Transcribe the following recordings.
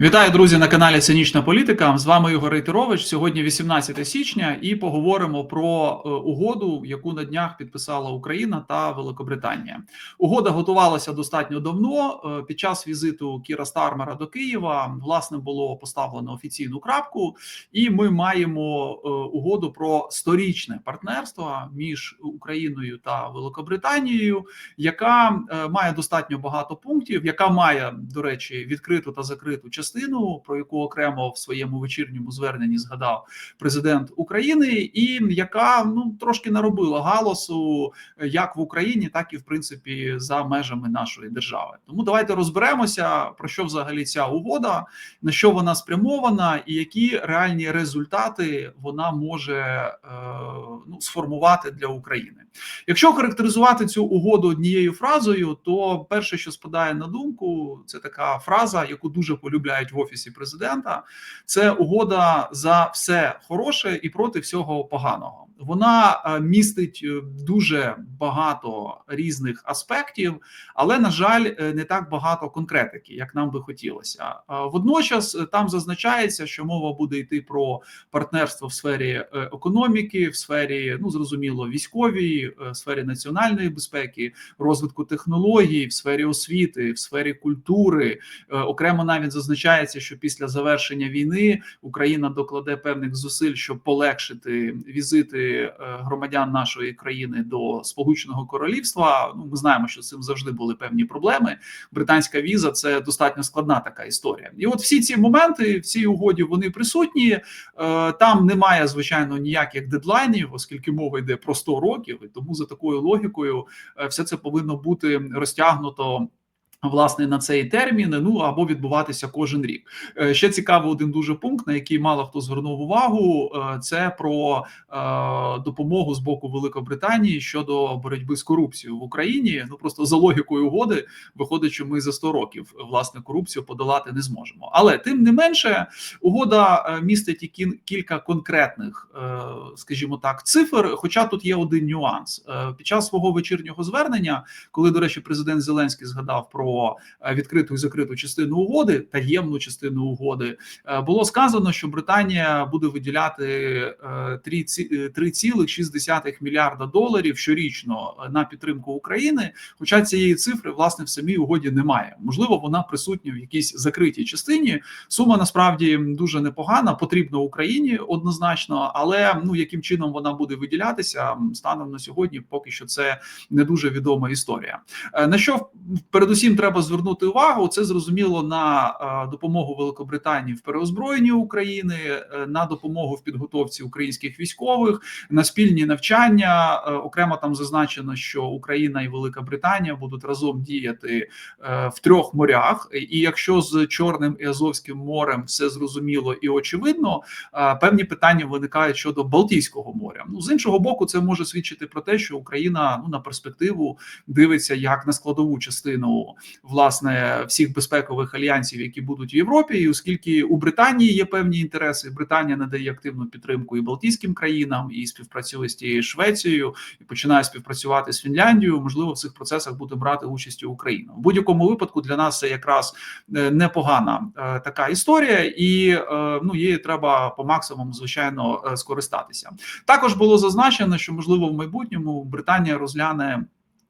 Вітаю, друзі, на каналі Цинічна Політика. З вами Ігор Рейтерович. Сьогодні 18 січня, і поговоримо про е, угоду, яку на днях підписала Україна та Великобританія. Угода готувалася достатньо давно. Е, Під час візиту Кіра Стармера до Києва власне було поставлено офіційну крапку, і ми маємо е, угоду про сторічне партнерство між Україною та Великобританією, яка має достатньо багато пунктів, яка має до речі відкриту та закриту частину частину, про яку окремо в своєму вечірньому зверненні згадав президент України, і яка ну трошки наробила галасу як в Україні, так і в принципі за межами нашої держави. Тому давайте розберемося про що взагалі ця угода, на що вона спрямована, і які реальні результати вона може е, ну, сформувати для України. Якщо характеризувати цю угоду однією фразою, то перше, що спадає на думку, це така фраза, яку дуже полюбляють в офісі президента. Це угода за все хороше і проти всього поганого. Вона е, містить е, дуже багато різних аспектів, але на жаль, е, не так багато конкретики, як нам би хотілося. Водночас там зазначається, що мова буде йти про партнерство в сфері економіки, в сфері ну зрозуміло військовій, в сфері національної безпеки, розвитку технологій, в сфері освіти, в сфері культури. Окремо навіть зазначається, що після завершення війни Україна докладе певних зусиль, щоб полегшити візити. Е, громадян нашої країни до Сполученого Королівства. Ну, ми знаємо, що з цим завжди були певні проблеми. Британська віза це достатньо складна така історія. І от всі ці моменти в цій угоді вони присутні. Е, там немає звичайно ніяких дедлайнів, оскільки мова йде про 100 років, і тому за такою логікою е, все це повинно бути розтягнуто. Власне, на цей термін ну або відбуватися кожен рік. Е, ще цікавий один дуже пункт, на який мало хто звернув увагу. Е, це про е, допомогу з боку Великобританії щодо боротьби з корупцією в Україні. Ну просто за логікою угоди виходить, що ми за 100 років власне корупцію подолати не зможемо. Але тим не менше, угода містить і кілька конкретних, скажімо так, цифр. Хоча тут є один нюанс під час свого вечірнього звернення, коли до речі, президент Зеленський згадав про про е, відкриту і закриту частину угоди, таємну частину угоди, е, було сказано, що Британія буде виділяти 3,6 е, мільярда доларів щорічно на підтримку України. Хоча цієї цифри власне в самій угоді немає. Можливо, вона присутня в якійсь закритій частині. Сума насправді дуже непогана, потрібна Україні однозначно, але ну яким чином вона буде виділятися станом на сьогодні, поки що це не дуже відома історія. На що передусім треба звернути увагу, це зрозуміло на е, допомогу Великобританії в переозброєнні України, е, на допомогу в підготовці українських військових, на спільні навчання. Е, окремо там зазначено, що Україна і Велика Британія будуть разом діяти в трьох морях. І якщо з Чорним і Азовським морем все зрозуміло і очевидно, певні питання виникають щодо Балтійського моря. Ну з іншого боку, це може свідчити про те, що Україна ну на перспективу дивиться як на складову частину власне всіх безпекових альянсів, які будуть в Європі, і оскільки у Британії є певні інтереси, Британія надає активну підтримку і Балтійським країнам, і співпрацює з тією Швецією, і починає співпрацювати з Фінляндією. Можливо, в цих процесах буде брати участь і Україна. В будь-якому випадку для нас це якраз е, непогана е, така історія, і е, ну її треба по максимуму звичайно скористатися. Також було зазначено, що можливо в майбутньому Британія розгляне.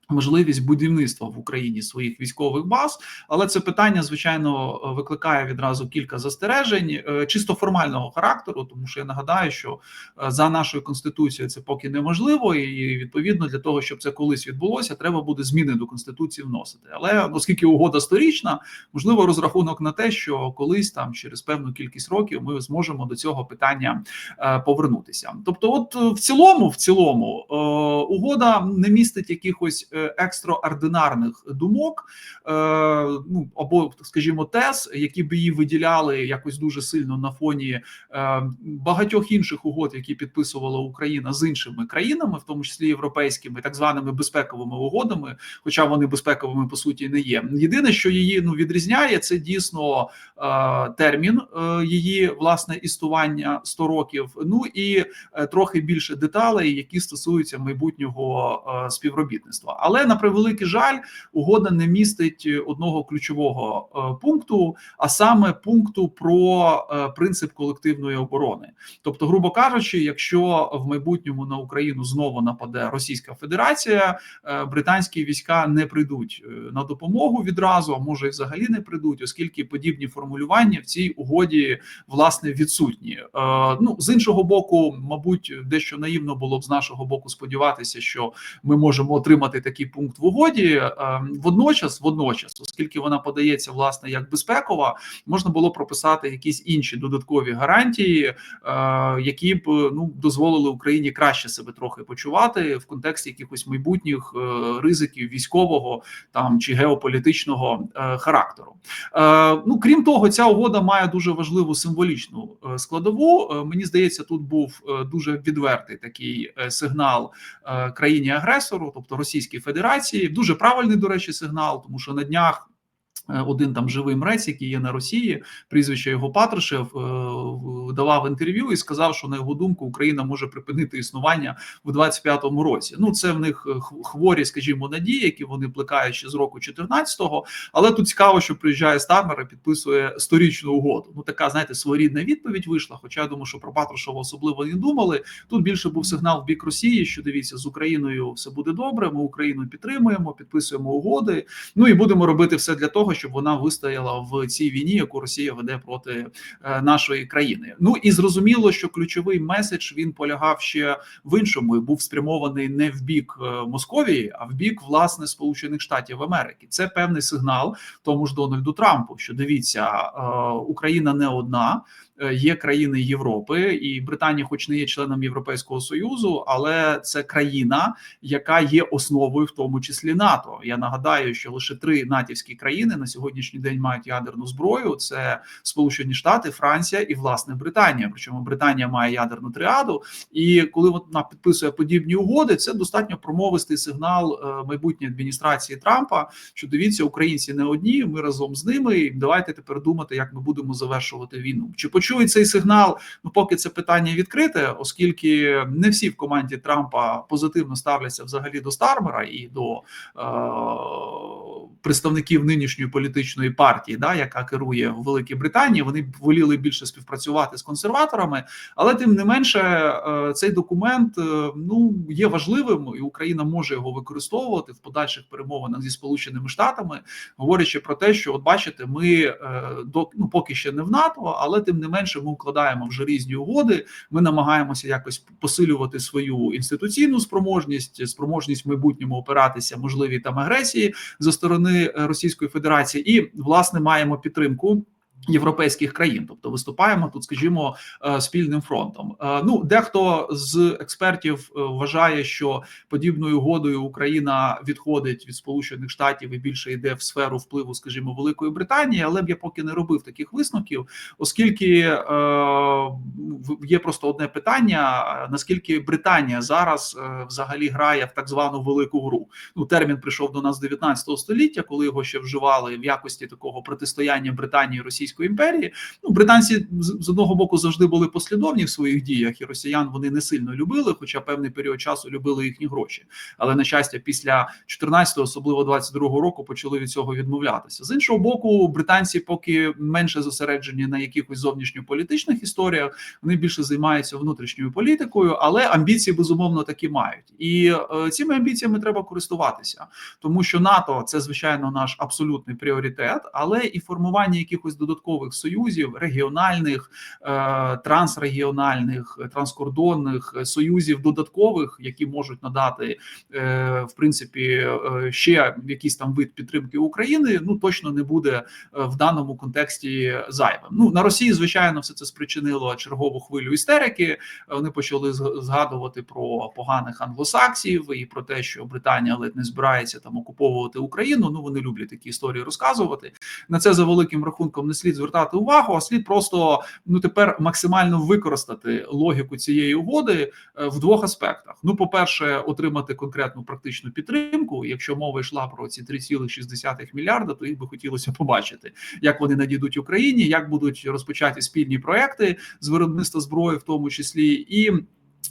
Можливість будівництва в Україні своїх військових баз, але це питання звичайно викликає відразу кілька застережень, е, чисто формального характеру, тому що я нагадаю, що е, за нашою конституцією це поки неможливо, і відповідно для того, щоб це колись відбулося, треба буде зміни до конституції вносити. Але оскільки угода сторічна, можливо, розрахунок на те, що колись там через певну кількість років ми зможемо до цього питання е, повернутися. Тобто, от в цілому, в цілому, угода не містить якихось. Е, екстраординарних думок, е, ну або, скажімо, тез, які б її виділяли якось дуже сильно на фоні е, багатьох інших угод, які підписувала Україна з іншими країнами, в тому числі європейськими, так званими безпековими угодами, хоча вони безпековими по суті не є. Єдине, що її ну відрізняє, це дійсно термін її власне істування 100 років. Ну і трохи більше деталей, які стосуються майбутнього співробітництва. Але на превеликий жаль, угода не містить одного ключового е, пункту, а саме пункту про е, принцип колективної оборони. Тобто, грубо кажучи, якщо в майбутньому на Україну знову нападе Російська Федерація, е, британські війська не прийдуть на допомогу відразу, а може і взагалі не прийдуть, оскільки подібні формулювання в цій угоді власне відсутні. Ну з іншого боку, мабуть, дещо наївно було б з нашого боку сподіватися, що ми можемо отримати такий пункт в угоді. Водночас, водночас, оскільки вона подається власне як безпекова, можна було прописати якісь інші додаткові гарантії, е, які б ну дозволили Україні краще себе трохи почувати в контексті якихось майбутніх е, ризиків військового там чи геополітичного е, характеру. Ну крім того, ця угода має дуже важливу символічну складову. Мені здається, тут був дуже відвертий такий сигнал країні агресору, тобто Російській дуже правильний до речі, сигнал, тому що на днях один там живий мрець, який є на Росії, прізвище його Патрушев, е, давав інтерв'ю і сказав, що на його думку Україна може припинити існування в 25-му році. Ну це в них е, хворі, скажімо, надії, які вони плекають ще з року 14-го. Але тут цікаво, що приїжджає Стармер і підписує сторічну угоду. Ну така знаєте, своєрідна відповідь вийшла. Хоча я думаю, що про Патрушева особливо не думали. Тут більше був сигнал в бік Росії, що дивіться з Україною все буде добре. Ми Україну підтримуємо, підписуємо угоди. Ну і будемо робити все для того щоб вона вистояла в цій війні, яку Росія веде проти е, нашої країни. Ну і зрозуміло, що ключовий меседж він полягав ще в іншому і був спрямований не в бік е, Московії, а в бік власне Сполучених Штатів Америки. Це певний сигнал тому ж Дональду Трампу, що дивіться, е, Україна не одна. Е, є країни Європи, і Британія, хоч не є членом Європейського союзу, але це країна, яка є основою, в тому числі НАТО. Я нагадаю, що лише три натівські країни на сьогоднішній день мають ядерну зброю: це Сполучені Штати, Франція і власне Британія. Причому Британія має ядерну тріаду, і коли вона підписує подібні угоди, це достатньо промовистий сигнал е, майбутньої адміністрації Трампа. Що дивіться, українці не одні. Ми разом з ними. Давайте тепер думати, як ми будемо завершувати війну. Чи почують цей сигнал? Ну поки це питання відкрите, оскільки не всі в команді Трампа позитивно ставляться взагалі до Стармера і до е, представників нинішньої політичної партії, да, яка керує в Великій Британії. Вони воліли більше співпрацювати з консерваторами, але тим не менше, е, цей документ е, ну є важливим, і Україна може його використовувати в подальших перемовинах зі Сполученими Штатами, говорячи про те, що от бачите, ми е, до ну поки ще не в НАТО, але тим не менше ми укладаємо вже різні угоди. Ми намагаємося якось посилювати свою інституційну спроможність, спроможність в майбутньому опиратися можливі там агресії зі сторони Російської Федерації, і власне маємо підтримку. Європейських країн, тобто виступаємо тут, скажімо, е, спільним фронтом. Е, ну дехто з експертів е, вважає, що подібною угодою Україна відходить від Сполучених Штатів і більше йде в сферу впливу, скажімо, Великої Британії, але б я поки не робив таких висновків, оскільки є просто одне питання: наскільки Британія зараз взагалі грає в так звану велику гру? Ну термін прийшов до нас з 19 століття, коли його ще вживали в якості такого протистояння Британії Російської Російської імперії. Ну, британці з одного боку завжди були послідовні в своїх діях, і росіян вони не сильно любили, хоча певний період часу любили їхні гроші. Але на щастя, після 14-го, особливо 22-го року, почали від цього відмовлятися. З іншого боку, британці поки менше зосереджені на якихось зовнішньополітичних історіях, вони більше займаються внутрішньою політикою, але амбіції безумовно такі мають. І е, цими амбіціями треба користуватися, тому що НАТО це звичайно наш абсолютний пріоритет, але і формування якихось додаткових додаткових союзів регіональних, е, трансрегіональних, транскордонних союзів додаткових, які можуть надати е, в принципі е, ще якийсь там вид підтримки України. Ну точно не буде в даному контексті зайвим. Ну на Росії, звичайно, все це спричинило чергову хвилю істерики. Вони почали згадувати про поганих англосаксів і про те, що Британія ледь не збирається там окуповувати Україну. Ну вони люблять такі історії розказувати. На це за великим рахунком не слід звертати увагу, а слід просто ну тепер максимально використати логіку цієї угоди е, в двох аспектах. Ну, по перше, отримати конкретну практичну підтримку. Якщо мова йшла про ці 3,6 мільярда, то їх би хотілося побачити, як вони надійдуть Україні, як будуть розпочаті спільні проекти з виробництва зброї, в тому числі і.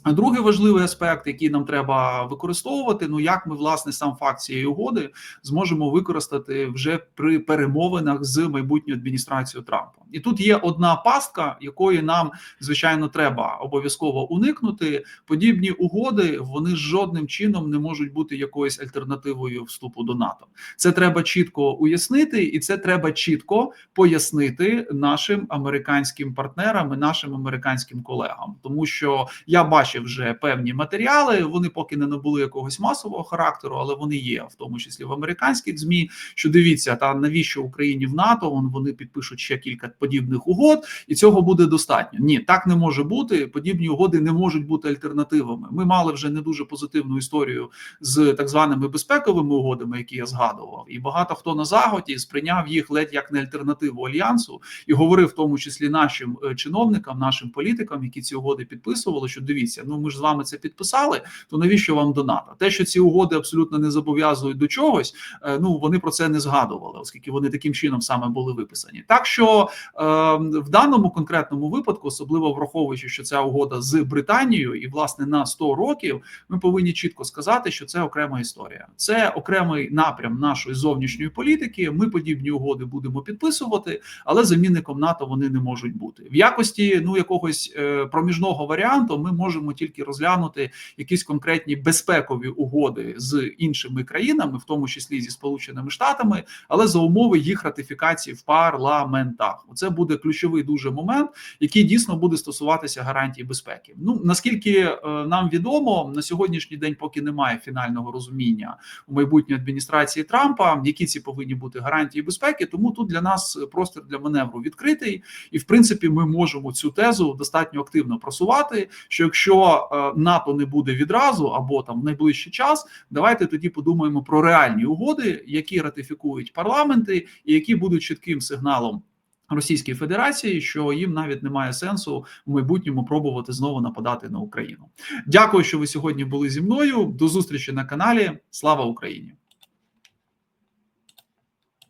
Другий важливий аспект, який нам треба використовувати, ну як ми власне сам факт цієї угоди зможемо використати вже при перемовинах з майбутньою адміністрацією Трампа. І тут є одна пастка, якої нам звичайно треба обов'язково уникнути. Подібні угоди вони жодним чином не можуть бути якоюсь альтернативою вступу до НАТО. Це треба чітко уяснити, і це треба чітко пояснити нашим американським партнерам і нашим американським колегам, тому що я бачив вже певні матеріали. Вони поки не набули якогось масового характеру, але вони є в тому числі в американських змі. Що дивіться, та навіщо Україні в НАТО? вони підпишуть ще кілька подібних угод, і цього буде достатньо. Ні, так не може бути. Подібні угоди не можуть бути альтернативами. Ми мали вже не дуже позитивну історію з так званими безпековими угодами, які я згадував, і багато хто на заході сприйняв їх ледь як не альтернативу альянсу і говорив в тому числі нашим е, чиновникам, нашим політикам, які ці угоди підписували. Що дивіться, ну ми ж з вами це підписали. То навіщо вам до НАТО? Те, що ці угоди абсолютно не зобов'язують до чогось, е, ну вони про це не згадували, оскільки вони таким чином саме були виписані. Так що в даному конкретному випадку, особливо враховуючи, що ця угода з Британією, і власне на 100 років, ми повинні чітко сказати, що це окрема історія, це окремий напрям нашої зовнішньої політики. Ми подібні угоди будемо підписувати, але замінником НАТО вони не можуть бути в якості ну якогось е, проміжного варіанту. Ми можемо тільки розглянути якісь конкретні безпекові угоди з іншими країнами, в тому числі зі Сполученими Штатами, але за умови їх ратифікації в парламентах. Це буде ключовий дуже момент, який дійсно буде стосуватися гарантій безпеки. Ну наскільки е, нам відомо, на сьогоднішній день поки немає фінального розуміння у майбутньої адміністрації Трампа, які ці повинні бути гарантії безпеки. Тому тут для нас простір для маневру відкритий, і в принципі ми можемо цю тезу достатньо активно просувати. Що якщо е, НАТО не буде відразу або там в найближчий час, давайте тоді подумаємо про реальні угоди, які ратифікують парламенти, і які будуть чітким сигналом. Російській Федерації, що їм навіть немає сенсу в майбутньому пробувати знову нападати на Україну. Дякую, що ви сьогодні були зі мною. До зустрічі на каналі. Слава Україні!